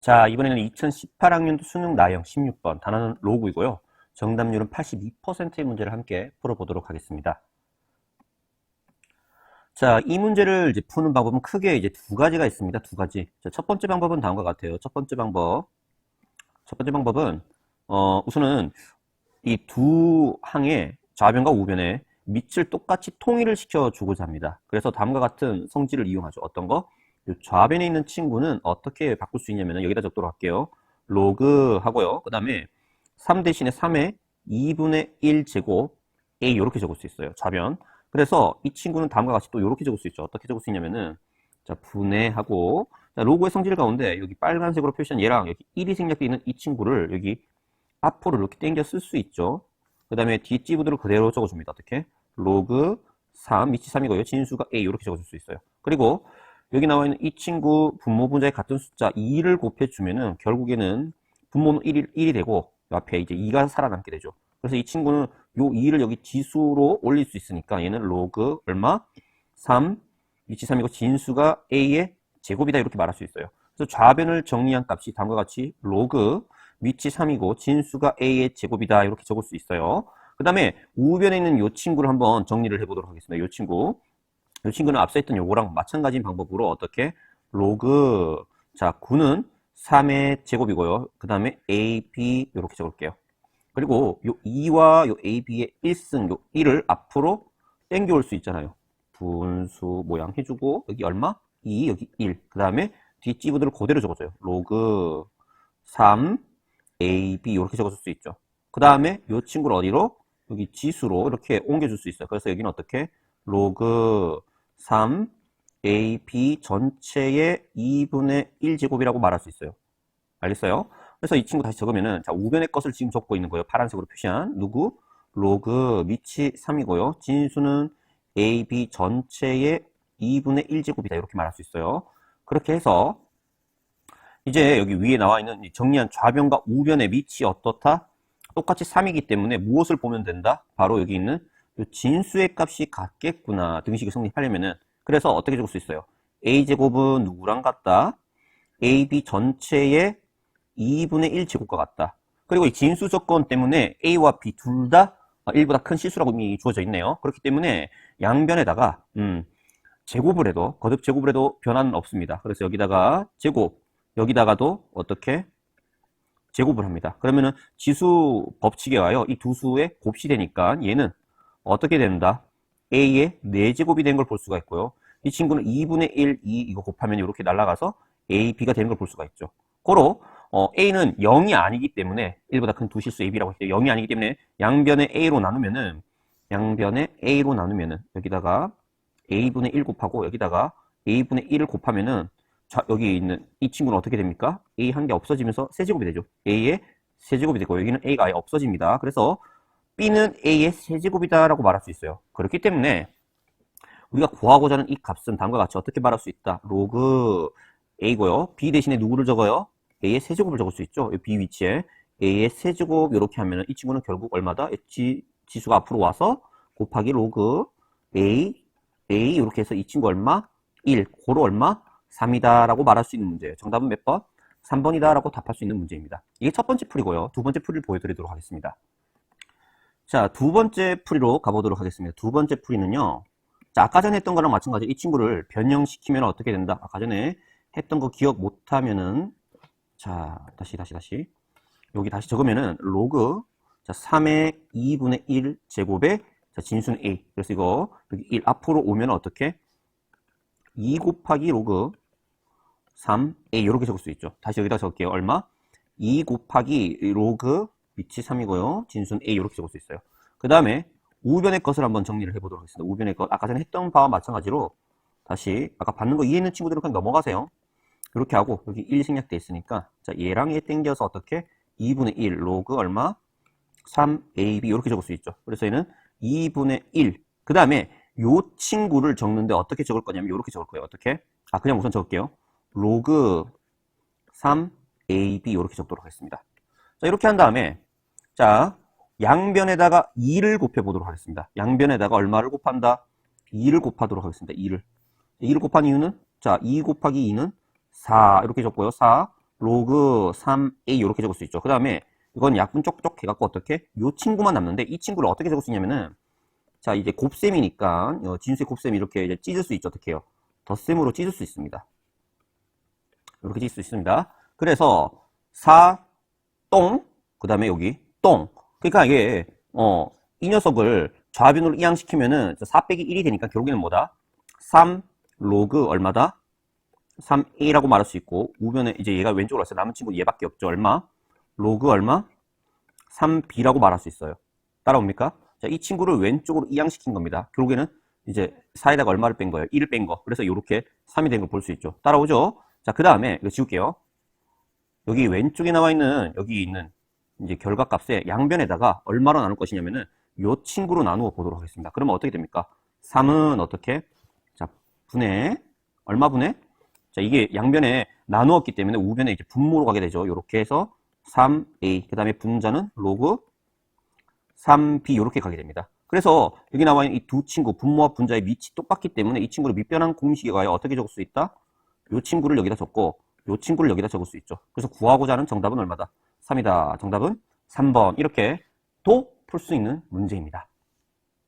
자, 이번에는 2018학년도 수능 나형 16번 단어는 로그이고요. 정답률은 82%의 문제를 함께 풀어보도록 하겠습니다. 자, 이 문제를 이제 푸는 방법은 크게 이제 두 가지가 있습니다. 두 가지. 자, 첫 번째 방법은 다음과 같아요. 첫 번째 방법. 첫 번째 방법은, 어, 우선은 이 두 항의 좌변과 우변에 밑을 똑같이 통일을 시켜 주고자 합니다. 그래서 다음과 같은 성질을 이용하죠. 어떤 거? 이 좌변에 있는 친구는 어떻게 바꿀 수 있냐면 여기다 적도록 할게요. 로그 하고요. 그 다음에 3 대신에 3의 2분의 1 제곱 A 이렇게 적을 수 있어요. 좌변. 그래서 이 친구는 다음과 같이 또 이렇게 적을 수 있죠. 어떻게 적을 수 있냐면은 자 분해하고 자, 로고의 성질 가운데 여기 빨간색으로 표시한 얘랑 여기 1이 생략되어 있는 이 친구를 여기 앞으로 이렇게 당겨 쓸 수 있죠. 그 다음에 뒷지부들을 그대로 적어줍니다. 어떻게? 로그 3, 밑이 3이고요. 진수가 A 이렇게 적어줄 수 있어요. 그리고 여기 나와 있는 이 친구 분모 분자의 같은 숫자 2를 곱해주면은 결국에는 분모는 1이, 1이 되고 옆에 이제 2가 살아남게 되죠. 그래서 이 친구는 요 2를 여기 지수로 올릴 수 있으니까 얘는 로그 얼마? 3, 위치 3이고 진수가 A의 제곱이다 이렇게 말할 수 있어요. 그래서 좌변을 정리한 값이 다음과 같이 로그 위치 3이고 진수가 A의 제곱이다 이렇게 적을 수 있어요. 그 다음에 우변에 있는 이 친구를 한번 정리를 해보도록 하겠습니다. 이 친구. 이 친구는 앞서 했던 요거랑 마찬가지인 방법으로 어떻게 로그 자 9는 3의 제곱이고요. 그 다음에 A, B 이렇게 적을게요. 그리고 요 2와 요 A, B의 1승 요 1을 앞으로 땡겨올 수 있잖아요. 분수 모양 해주고 여기 얼마? 2, 여기 1. 그 다음에 뒷지부들을 그대로 적어줘요. 로그 3, A, B 이렇게 적어줄 수 있죠. 그 다음에 이 친구를 어디로? 여기 지수로 이렇게 옮겨줄 수 있어요. 그래서 여기는 어떻게? 로그 3, A, B 전체의 2분의 1제곱이라고 말할 수 있어요. 알겠어요? 그래서 이 친구 다시 적으면은, 자, 우변의 것을 지금 적고 있는 거예요. 파란색으로 표시한. 누구? 로그 밑이 3이고요. 진수는 A, B 전체의 2분의 1제곱이다. 이렇게 말할 수 있어요. 그렇게 해서, 이제 여기 위에 나와 있는 이 정리한 좌변과 우변의 밑이 어떻다? 똑같이 3이기 때문에 무엇을 보면 된다? 바로 여기 있는 이 진수의 값이 같겠구나. 등식이 성립하려면은. 그래서 어떻게 적을 수 있어요? A제곱은 누구랑 같다? AB 전체의 2분의 1제곱과 같다. 그리고 이 진수 조건 때문에 A와 B 둘 다 1보다 큰 실수라고 이미 주어져 있네요. 그렇기 때문에 양변에다가 음, 제곱을 해도 거듭 제곱을 해도 변화는 없습니다. 그래서 여기다가 제곱 여기다가도 어떻게 제곱을 합니다. 그러면은 지수 법칙에 와요. 이 두 수의 곱이 되니까 얘는 어떻게 된다? A의 4제곱이 된 걸 볼 수가 있고요. 이 친구는 2분의 1, 2 이거 곱하면 이렇게 날아가서 A, B가 되는 걸 볼 수가 있죠. 고로 어, A는 0이 아니기 때문에 1보다 큰 두 실수 AB라고 했어요. 0이 아니기 때문에 양변에 A로 나누면은 양변에 A로 나누면은 여기다가 A분의 1 곱하고 여기다가 A분의 1을 곱하면은 자, 여기 있는 이 친구는 어떻게 됩니까? A 한 개 없어지면서 세제곱이 되죠. A의 세제곱이 되고 여기는 A가 아예 없어집니다. 그래서 B는 A의 세제곱이다 라고 말할 수 있어요. 그렇기 때문에 우리가 구하고자 하는 이 값은 다음과 같이 어떻게 말할 수 있다? 로그 A고요. B 대신에 누구를 적어요? A의 세제곱을 적을 수 있죠. B 위치에 A의 세제곱 이렇게 하면 이 친구는 결국 얼마다? H 지수가 앞으로 와서 곱하기 로그 A A 이렇게 해서 이 친구 얼마? 1. 고로 얼마? 3이다 라고 말할 수 있는 문제예요. 정답은 몇 번? 3번이다 라고 답할 수 있는 문제입니다. 이게 첫 번째 풀이고요. 두 번째 풀이를 보여드리도록 하겠습니다. 자, 두 번째 풀이로 가보도록 하겠습니다. 두 번째 풀이는요. 자, 아까 전에 했던 거랑 마찬가지로 이 친구를 변형시키면 어떻게 된다? 아까 전에 했던 거 기억 못하면은 자, 다시 다시 다시 여기 다시 적으면은 로그 자, 3의 2분의 1 제곱에 자, 진수는 A. 그래서 이거 여기 1 앞으로 오면 어떻게? 2 곱하기 로그 3A 이렇게 적을 수 있죠. 다시 여기다 적을게요. 얼마? 2 곱하기 로그 위치 3이고요. 진수는 A 이렇게 적을 수 있어요. 그 다음에 우변의 것을 한번 정리를 해보도록 하겠습니다. 우변의 것 아까 전에 했던 바와 마찬가지로 다시 아까 받는 거 이해는 친구들은 그냥 넘어가세요. 이렇게 하고 여기 1 생략돼 있으니까 자 얘랑 얘 땡겨서 어떻게 2분의 1 로그 얼마 3AB 이렇게 적을 수 있죠. 그래서 얘는 2분의 1. 그 다음에 요 친구를 적는데 어떻게 적을 거냐면 이렇게 적을 거예요. 어떻게? 아 그냥 우선 적을게요. 로그 3AB 이렇게 적도록 하겠습니다. 자 이렇게 한 다음에 자 양변에다가 2를 곱해 보도록 하겠습니다. 양변에다가 얼마를 곱한다? 2를 곱하도록 하겠습니다. 2를 2를 곱한 이유는 자 2 곱하기 2는 4 이렇게 적고요. 4 로그 3a 이렇게 적을 수 있죠. 그 다음에 이건 약분 쪽쪽 해갖고 어떻게? 요 친구만 남는데 이 친구를 어떻게 적을 수 있냐면은 자 이제 곱셈이니까 어, 진수의 곱셈 이렇게 이제 찢을 수 있죠. 어떻게 해요? 덧셈으로 찢을 수 있습니다. 이렇게 찢을 수 있습니다. 그래서 4, 똥, 그 다음에 여기 똥. 그러니까 이게 어, 이 녀석을 좌변으로 이항시키면은 4 빼기 1이 되니까 결국에는 뭐다? 3 로그 얼마다? 3a라고 말할 수 있고 우변에 이제 얘가 왼쪽으로 왔어요. 남은 친구 얘밖에 없죠. 얼마? 로그 얼마? 3b라고 말할 수 있어요. 따라옵니까? 자, 이 친구를 왼쪽으로 이항시킨 겁니다. 결국에는 이제 4에다가 얼마를 뺀 거예요? 1을 뺀 거. 그래서 이렇게 3이 된 걸 볼 수 있죠. 따라오죠? 자, 그 다음에 이거 지울게요. 여기 왼쪽에 나와 있는 여기 있는 이제 결과값의 양변에다가 얼마로 나눌 것이냐면은 요 친구로 나누어 보도록 하겠습니다. 그러면 어떻게 됩니까? 3은 어떻게? 자, 분해 얼마 분해? 자, 이게 양변에 나누었기 때문에 우변에 이제 분모로 가게 되죠. 이렇게 해서 3a 그 다음에 분자는 로그 3b 이렇게 가게 됩니다. 그래서 여기 나와 있는 이 두 친구 분모와 분자의 밑이 똑같기 때문에 이 친구를 밑변한 공식에 가요 어떻게 적을 수 있다? 이 친구를 여기다 적고 이 친구를 여기다 적을 수 있죠. 그래서 구하고자 하는 정답은 얼마다? 3이다. 정답은 3번 이렇게 도 풀 수 있는 문제입니다.